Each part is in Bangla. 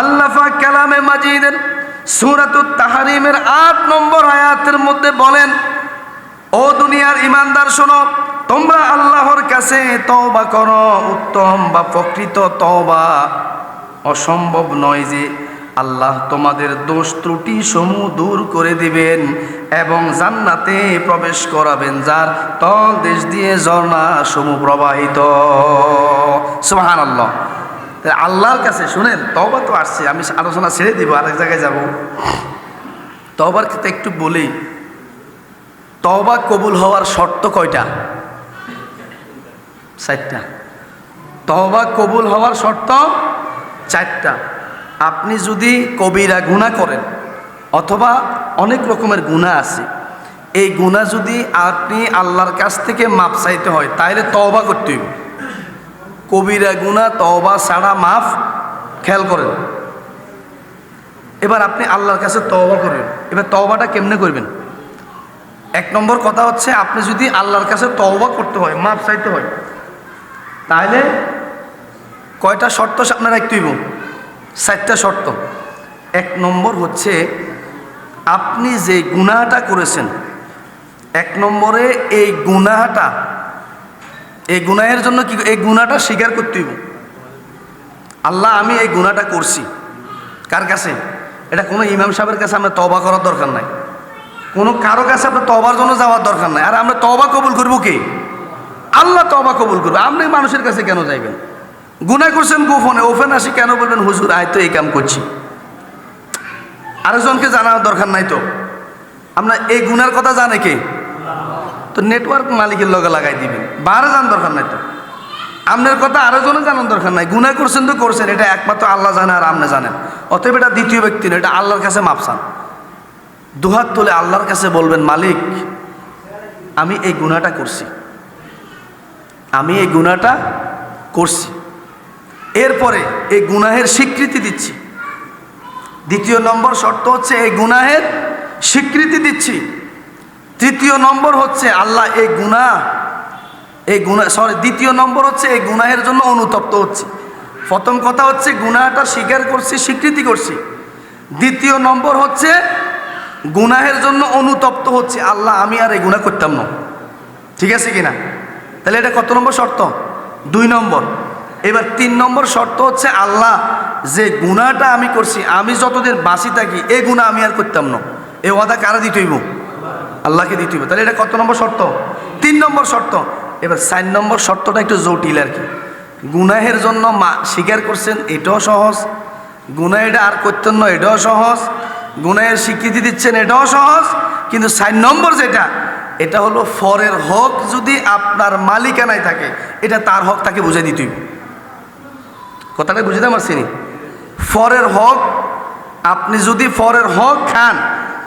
আল্লাহ পাক কালামে মাজিদের সূরাতুত তাহারিমের আট নম্বর আয়াতের মধ্যে বলেন, ও দুনিয়ার ইমানদার শোনো, তোমরা আল্লাহর কাছে তওবা করো, উত্তম বা প্রকৃত তওবা। অসম্ভব নয় যে আল্লাহ তোমাদের দোষ ত্রুটি সমূহ দূর করে দিবেন এবং জান্নাতে প্রবেশ করাবেন, যার তল দেশ দিয়ে ঝর্ণা সমূহ প্রবাহিত। সুবহানাল্লাহ। আল্লাহর কাছে শুনেন তবা তো আসছে, আমি আলোচনা ছেড়ে দিব, আরেক জায়গায় যাব। তবার ক্ষেত্রে একটু বলি তবা কবুল হওয়ার শর্ত কয়টা? চারটা। তবা কবুল হওয়ার শর্ত চারটা। আপনি যদি কবিরা গুণা করেন, অথবা অনেক রকমের গুণা আছে, এই গুণা যদি আপনি আল্লাহর কাছ থেকে মাপ চাইতে হয় তাহলে তবা করতে হইব। কবিরা গুণা তওবা ছাড়া মাফ খেয়াল করেন। এবার আপনি আল্লাহর কাছে তওবা করবেন এবার তওবাটা কেমনে করবেন? এক নম্বর কথা হচ্ছে, আপনি যদি আল্লাহর কাছে তওবা করতে হয়, মাফ চাইতে হয়, তাহলে কয়টা শর্ত সামনে রাখতে হইব? চারটা শর্ত। এক নম্বর হচ্ছে, আপনি যে গুনাহটা করেছেন, এক নম্বরে এই গুনাহটা এই গুনাহের জন্য কি, এই গুণাটা স্বীকার করতে হইব। আল্লাহ, আমি এই গুণাটা করছি। কার কাছে? এটা কোনো ইমাম সাহেবের কাছে আমরা তবা করার দরকার নাই। কোনো কারও কাছে আপনার তবার জন্য যাওয়ার দরকার নাই। আর আমরা তবা কবুল করব কে? আল্লাহ তবা কবুল করবে। আপনি মানুষের কাছে কেন যাইবেন? গুণা করছেন গোফনে ওফেন আসি কেন বলবেন, হুজুর, আয় তো এই কাম করছি। আরেকজনকে জানার দরকার নাই তো? আমরা এই গুনার কথা জানে কে? তো নেটওয়ার্ক মালিকের লগে লাগাই দিবেন। বারে জান দরকার নাই তো। আপনার কথা আরও জনে জানার দরকার নাই। গুণা করছেন তো করছেন, এটা একমাত্র আল্লাহ জানে আর আপনি জানেন। অতএব এটা দ্বিতীয় ব্যক্তি না, এটা আল্লাহর কাছে মাপসান দুহাত তুলে আল্লাহর কাছে বলবেন, মালিক, আমি এই গুণাটা করছি। আমি এই গুণাটা করছি। এরপরে এই গুনাহের স্বীকৃতি দিচ্ছি। দ্বিতীয় নম্বর শর্ত হচ্ছে, এই গুনাহের স্বীকৃতি দিচ্ছি। তৃতীয় নম্বর হচ্ছে আল্লাহ এই গুণা এই গুণা সরি দ্বিতীয় নম্বর হচ্ছে এই গুনাহের জন্য অনুতপ্ত হচ্ছে। প্রথম কথা হচ্ছে গুনাহটা স্বীকার করছি, স্বীকৃতি করছি। দ্বিতীয় নম্বর হচ্ছে গুনাহের জন্য অনুতপ্ত হচ্ছে, আল্লাহ আমি আর এই গুণা করতাম না। ঠিক আছে কিনা? তাহলে এটা কত নম্বর শর্ত? দুই নম্বর। এবার তিন নম্বর শর্ত হচ্ছে আল্লাহ যে গুণাটা আমি করছি, আমি যতদিন বাঁচি থাকি, এই গুণা আমি আর করতাম না। এ ওয়াদা কারা দিতেইব আল্লাহকে দিতে হবে তাহলে এটা কত নম্বর শর্ত? তিন নম্বর শর্ত। এবার চার নম্বর শর্তটা একটু জটিল আর কি। গুনাহের জন্য মা স্বীকার করছেন, এটাও সহজ। গুনাহ এটা আর করতেন এটাও সহজ। গুনাহের স্বীকৃতি দিচ্ছেন, এটাও সহজ। কিন্তু চার নম্বর যেটা, এটা হলো ফরের হক যদি আপনার মালিকানায় থাকে, এটা তার হক তাকে বুঝে দিতেই কথাটা বুঝতে পারছি নি ফরের হক, আপনি যদি ফরের হক খান,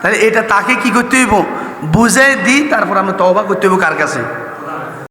তাহলে এটা তাকে কি করতে হইব? বুঝাই দিই তারপর আমরা তবা করতে হবে কার কাছে?